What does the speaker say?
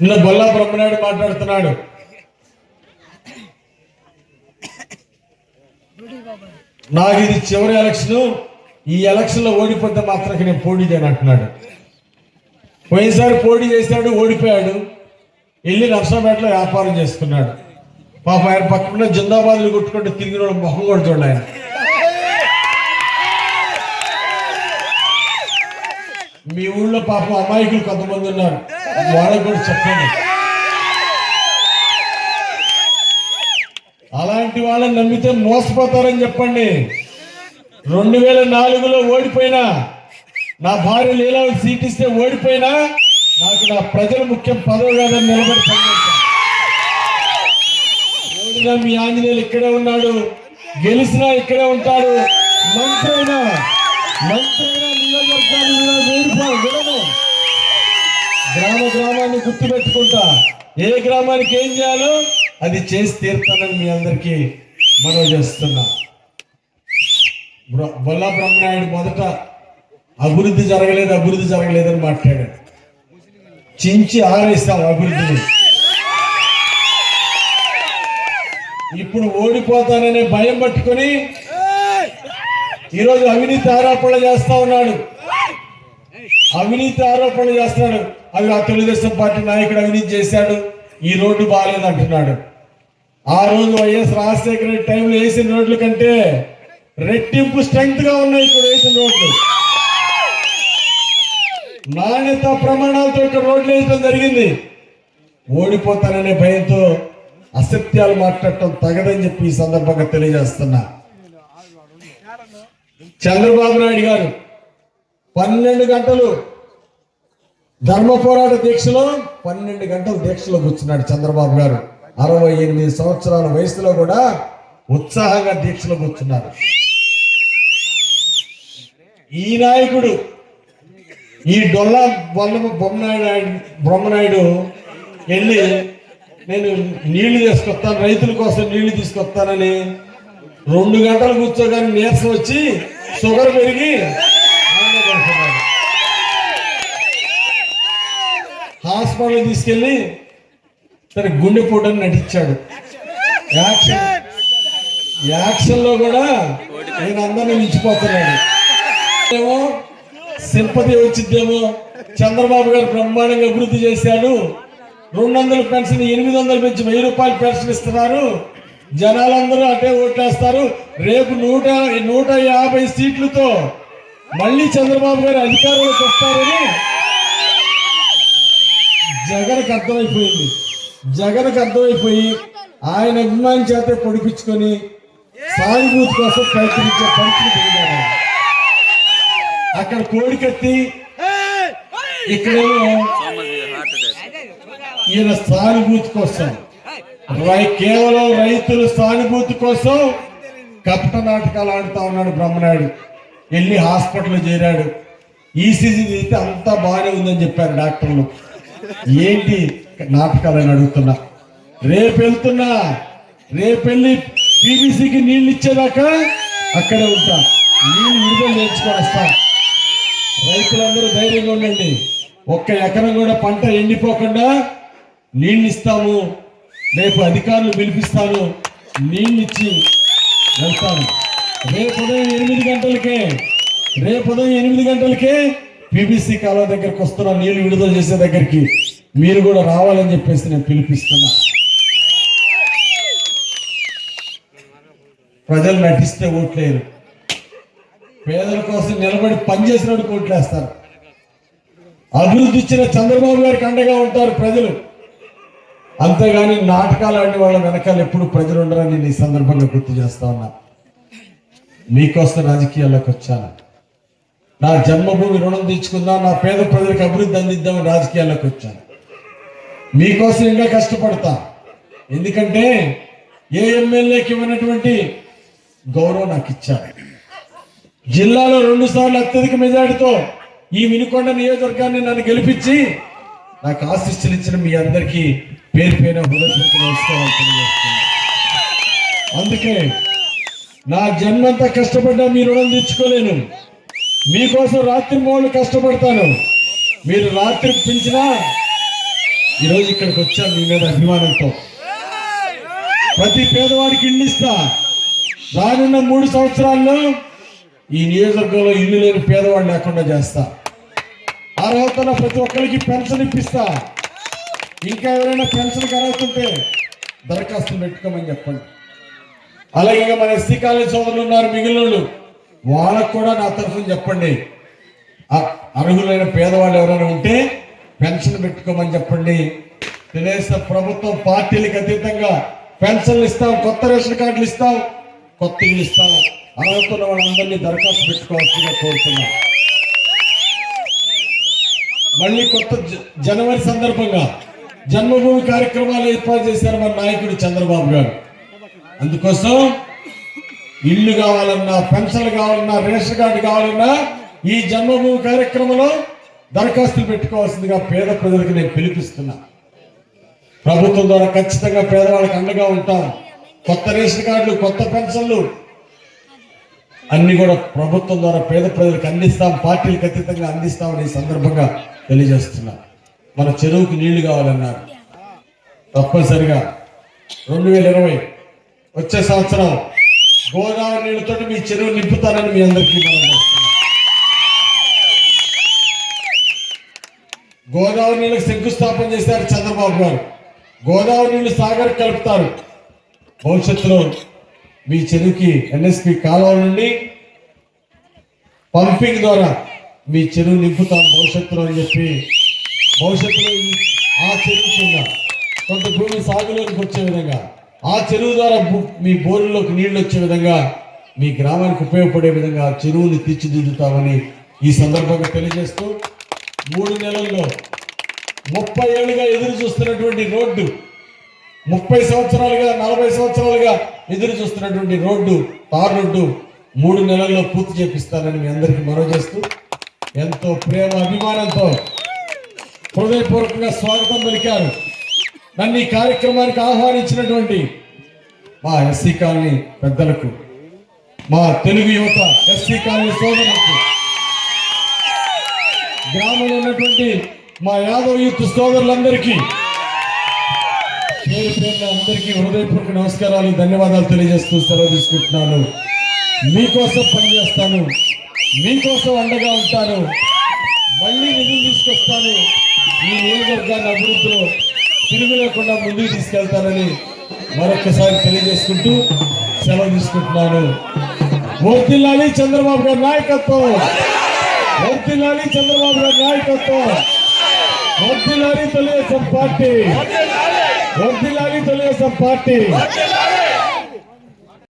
నిన్న బొల్లా బ్రహ్మనాయుడు మాట్లాడుతున్నాడు. నాకు ఇది చివరి ఎలక్షన్ ఈ ఎలక్షన్లో ఓడిపోతే మాత్రం నేను పోటీ చేయను అంటున్నాడు. పోయినసారి పోటీ చేశాడు ఓడిపోయాడు. వెళ్ళి నర్సాపేటలో వ్యాపారం చేసుకున్నాడు పాప ఆయన పక్కన జిందాబాద్లు కొట్టుకుంటూ తిరిగిన ముఖం మొహం కూడా చూడాలి ఆయన మీ ఊళ్ళో పాపం అమాయకులు కొంతమంది ఉన్నారు. వాళ్ళకు కూడా చెప్పండి. అలాంటి వాళ్ళని నమ్మితే మోసపోతారని చెప్పండి. రెండు వేల నాలుగులో ఓడిపోయినా నా భార్య లీలావతి సీట్ ఇస్తే ఓడిపోయినా నాకు నా ప్రజలు ముఖ్యం పదవి కాదని నిలబడి ఓడినా మీ ఆంజనేయులు ఇక్కడే ఉన్నాడు గెలిచినా ఇక్కడే ఉంటాడు మంత్రైనా అయినా నియోజకవర్గాలు గ్రామ గ్రామాన్ని గుర్తుపెట్టుకుంటా. ఏ గ్రామానికి ఏం చేయాలో అది చేసి తీరుతానని మీ అందరికీ మనవి చేస్తున్నా. బొల్లా బ్రహ్మనాయుడు మొదట అభివృద్ధి జరగలేదు అభివృద్ధి జరగలేదని మాట్లాడాడు. చించి ఆరేస్తాం అభివృద్ధిని. ఇప్పుడు ఓడిపోతాననే భయం పట్టుకొని ఈరోజు అవినీతి ఆరోపణలు చేస్తా ఉన్నాడు. అవినీతి ఆరోపణలు చేస్తున్నాడు. అవి ఆ తెలుగుదేశం పార్టీ నాయకుడు అవినీతి చేశాడు. ఈ రోడ్డు బాగాలేదు అంటున్నాడు. ఆ రోజు వైఎస్ రాజశేఖర రెడ్డి టైంలో వేసిన రోడ్ల కంటే రెట్టింపు స్ట్రెంగ్త్గా ఉన్నాయి ఇప్పుడు వేసిన రోడ్లు. నాణ్యత ప్రమాణాలతో ఇక్కడ రోడ్లు వేయడం జరిగింది. ఓడిపోతాననే భయంతో అసత్యాలు మాట్లాడటం తగదని చెప్పి ఈ సందర్భంగా తెలియజేస్తున్నా. చంద్రబాబు నాయుడు గారు పన్నెండు గంటలు ధర్మ పోరాట దీక్షలో పన్నెండు గంటలు దీక్షలో కూర్చున్నాడు చంద్రబాబు గారు. అరవై ఎనిమిది సంవత్సరాల వయసులో కూడా ఉత్సాహంగా దీక్షలో కూర్చున్నారు. ఈ నాయకుడు ఈ డొల్లా బొమ్మ బొమ్మనాయుడు బొమ్మనాయుడు వెళ్ళి నేను నీళ్ళు తీసుకొస్తాను రైతుల కోసం నీళ్ళు తీసుకొస్తానని రెండు గంటలు కూర్చోగానే నీరసం వచ్చి షుగర్ పెరిగి హాస్పిటల్ తీసుకెళ్ళి తన గుండె పూటని నటించాడు. యాక్షన్. యాక్షన్లో కూడా నేను అందరినీ మించిపోతున్నాడు. ఏమో సింపతి వచ్చిద్దేమో చంద్రబాబు గారు బ్రహ్మాండంగా అభివృద్ధి చేశాడు. రెండు వందల పెన్షన్ ఎనిమిది వందలు పెంచి వెయ్యి రూపాయలు పెన్షన్ ఇస్తున్నారు. జనాలందరూ అటే ఓట్లేస్తారు. రేపు నూట నూట యాభై సీట్లతో మళ్ళీ చంద్రబాబు గారు అధికారంలోకి వస్తారని జగన్కు అర్థమైపోయింది. జగన్కు అర్థమైపోయి ఆయన అభిమాని చేత పొడిపించుకొని సానుభూతి కోసం ప్రయత్నించే పరిస్థితి అక్కడ కోడికెత్తి ఇక్కడేమో ఈయన సానుభూతి కోసం కేవలం రైతుల సానుభూతి కోసం కపట నాటకాలు ఆడుతా ఉన్నాడు బ్రహ్మనాయుడు. వెళ్ళి హాస్పిటల్ చేరాడు. ఈసీజీ తీస్తే అంతా బాగానే ఉందని చెప్పారు డాక్టర్లు. ఏంటి నాటకాలని అడుగుతున్నా? రేపు వెళ్తున్నా. రేపు వెళ్ళి పీబీసీకి నీళ్ళు ఇచ్చేదాకా అక్కడే ఉంటా. నీళ్ళు విడుదల నేర్చుకొని వస్తా. రైతులందరూ ధైర్యంగా ఉండండి. ఒక్క ఎకరం కూడా పంట ఎండిపోకుండా నీళ్ళు ఇస్తాము. రేపు అధికారులు పిలిపిస్తాను నీళ్ళిచ్చి వెళ్తాను. రేపు ఉదయం ఎనిమిది గంటలకే రేపు ఉదయం ఎనిమిది గంటలకే పీబీసీ కాలువ దగ్గరకు వస్తున్నా నీళ్ళు విడుదల చేసే దగ్గరికి మీరు కూడా రావాలని చెప్పేసి నేను పిలిపిస్తున్నా. ప్రజలు నటిస్తే ఓట్లేరు. పేదల కోసం నిలబడి పనిచేసినట్టు ఓట్లేస్తారు. అభివృద్ధి ఇచ్చిన చంద్రబాబు గారికి అండగా ఉంటారు ప్రజలు. అంతేగాని నాటకాలు అంటే వాళ్ళ వెనకాల ఎప్పుడు ప్రజలు ఉండరని నేను ఈ సందర్భంగా గుర్తు చేస్తా ఉన్నా. మీకోసం రాజకీయాల్లోకి వచ్చాను. నా జన్మభూమి రుణం తీర్చుకుందాం నా పేద ప్రజలకు అభివృద్ధి అందిద్దామని రాజకీయాల్లోకి వచ్చాను. మీకోసం ఇంకా కష్టపడతా. ఎందుకంటే ఏ ఎమ్మెల్యేకి ఇవ్వనటువంటి గౌరవం నాకు ఇచ్చారు. జిల్లాలో రెండు సార్లు అత్యధిక మెజారిటీతో ఈ వినుకొండ నియోజకవర్గాన్ని నన్ను గెలిపించి నాకు ఆశిస్సులు ఇచ్చిన మీ అందరికీ పేరు పేరు హృదయపూర్వక నమస్కారాలు తెలియజేస్తున్నాను. అందుకే నా జన్మంతా కష్టపడ్డా మీ రుణం తెచ్చుకోలేను మీకోసం రాత్రి మూడు కష్టపడతాను. మీరు రాత్రి పిలిచినా ఈరోజు ఇక్కడికి వచ్చాను మీ మీద అభిమానంతో. ప్రతి పేదవాడికి ఇల్లు ఇస్తా. రానున్న మూడు సంవత్సరాల్లో ఈ నియోజకవర్గంలో ఇల్లు లేని పేదవాడు లేకుండా చేస్తా. ఆ రోజున ప్రతి ఒక్కరికి పెన్షన్ ఇప్పిస్తా. ఇంకా ఎవరైనా పెన్షన్ అర్హతుంటే దరఖాస్తులు పెట్టుకోమని చెప్పండి. అలాగే ఇంకా మన ఎస్సీ కాలేజ్ సోదరులు ఉన్నారు మిగిలిన వాళ్ళకు కూడా నా తరఫున చెప్పండి. అర్హులైన పేదవాళ్ళు ఎవరైనా ఉంటే పెన్షన్ పెట్టుకోమని చెప్పండి. తెలుగుదేశం ప్రభుత్వం పార్టీలకు అతీతంగా పెన్షన్లు ఇస్తాం కొత్త రేషన్ కార్డులు ఇస్తాం కొత్త ఇల్లు ఇస్తాం. అర్హత ఉన్న వాళ్ళందరినీ దరఖాస్తు పెట్టుకోవాల్సిందిగా కోరుతున్నాం. మళ్ళీ కొత్త జ- జనవరి సందర్భంగా జన్మభూమి కార్యక్రమాలు ఏర్పాటు చేశారు మన నాయకుడు చంద్రబాబు గారు. అందుకోసం ఇల్లు కావాలన్నా పెన్షన్లు కావాలన్నా రేషన్ కార్డు కావాలన్నా ఈ జన్మభూమి కార్యక్రమంలో దరఖాస్తులు పెట్టుకోవాల్సిందిగా పేద ప్రజలకు నేను పిలిపిస్తున్నా. ప్రభుత్వం ద్వారా ఖచ్చితంగా పేదవాళ్ళకి అండగా ఉంటాం. కొత్త రేషన్ కార్డులు కొత్త పెన్షన్లు అన్ని కూడా ప్రభుత్వం ద్వారా పేద ప్రజలకు అందిస్తాం. పార్టీలకు అతీతంగా అందిస్తామని ఈ సందర్భంగా తెలియజేస్తున్నా. మన చెరువుకి నీళ్ళు కావాలన్నారు. తప్పనిసరిగా రెండు వేల ఇరవై వచ్చే సంవత్సరం గోదావరి నీళ్ళతో మీ చెరువు నింపుతారని మీ అందరికీ మనం గోదావరి నీళ్ళకి శంకుస్థాపన చేశారు చంద్రబాబు గారు. గోదావరి నీళ్ళు సాగర్ కలుపుతారు. భవిష్యత్తులో మీ చెరువుకి ఎన్ఎస్పి కాలువ నుండి పంపింగ్ ద్వారా మీ చెరువు నింపుతాం భవిష్యత్తులో అని చెప్పి భవిష్యత్తులో ఆ చెరువు కింద కొంత భూమి సాగులోకి వచ్చే విధంగా ఆ చెరువు ద్వారా మీ బోరులోకి నీళ్ళు వచ్చే విధంగా మీ గ్రామానికి ఉపయోగపడే విధంగా ఆ చెరువుని తీర్చిదిద్దుతామని ఈ సందర్భంగా తెలియజేస్తూ మూడు నెలల్లో ముప్పై ఏళ్ళుగా ఎదురు చూస్తున్నటువంటి రోడ్డు ముప్పై సంవత్సరాలుగా నలభై సంవత్సరాలుగా ఎదురు చూస్తున్నటువంటి రోడ్డు తార్ రోడ్డు మూడు నెలల్లో పూర్తి చేపిస్తానని మీ అందరికీ మనవి చేస్తూ ఎంతో ప్రేమ అభిమానంతో హృదయపూర్వకంగా స్వాగతం పలికారు. నన్ను ఈ కార్యక్రమానికి ఆహ్వానించినటువంటి మా ఎస్సీ కాలనీ పెద్దలకు మా తెలుగు యువత ఎస్సీ కాలనీ సోదరులకు గ్రామంలో ఉన్నటువంటి మా యాదవ్ యూత్ సోదరులందరికీ పేరు పేరున అందరికీ హృదయపూర్వక నమస్కారాలు ధన్యవాదాలు తెలియజేస్తూ సెలవు తీసుకుంటున్నాను. మీకోసం పనిచేస్తాను మీకోసం అండగా ఉంటాను మళ్ళీ నిధులు తీసుకొస్తాను. ఈ నియోజకవర్గాన్ని అభివృద్ధిలో తిరుగు లేకుండా ముందుకు తీసుకెళ్తానని మరొకసారి తెలియజేసుకుంటూ సెలవు తీసుకుంటున్నాను. వర్తిల్లాలి చంద్రబాబు గారి నాయకత్వం. వర్తిల్లాలి చంద్రబాబు గారి నాయకత్వం. వర్తిల్లాలి తెలుగుదేశం పార్టీ. వర్ధిల్లాలి తెలుగుదేశం పార్టీ.